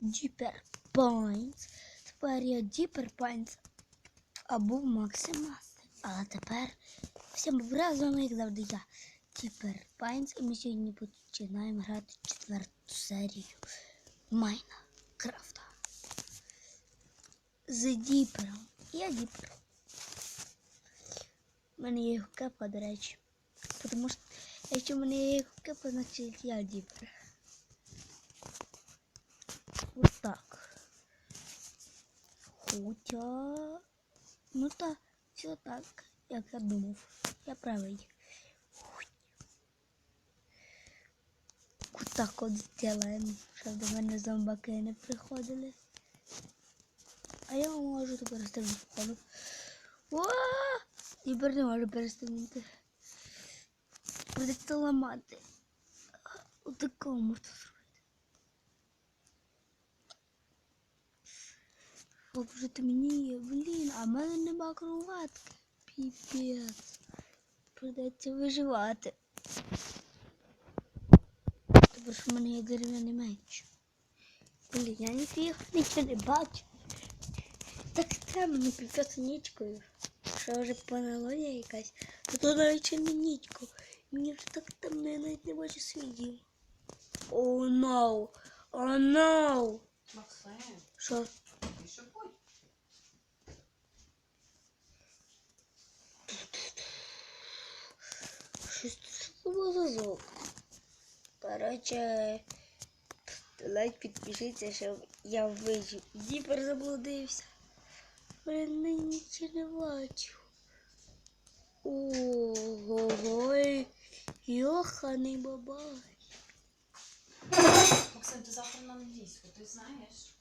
Діпер Пайнс. Тепер я Діпер Пайнс. А був Максимас. А тепер всім був разом, як завжди я. Діпер Пайнс. І ми сьогодні починаємо грати четверту серію Майнкрафта. З Діпером. Я Діпер. У мене є кепа, до речі. Тому що якщо в мене є кепа, значить я Діпер. Вот так. Хоча. Ну так, все так, як я думав. Я правий. Так от зробимо, щоб до мене зомбаки не приходили. А я можу тепер стрибнути входу. О! Тепер не можу перестрибнути. Придеться ламати. Отакого можна зробити. Поможете мені, блін, а в мене нема кроватки. Піпець. Придеться виживати. Тепер що в мене є дерев'яний меч. Блін, я ніфіга нічого не бачу. Так темно піпець нічкою. Що вже паналогія якась. Тут навіть не нічку. Мені вже так темно, я навіть не бачу світів. О, no! О, no! Максим, що Звук. Короче, лайк підпишіться, щоб я вижив. Діпер заблудився. Блін, я нічого не бачу. Ого, йоханий бабай. Максим, ти завтра на англійську, ти знаєш?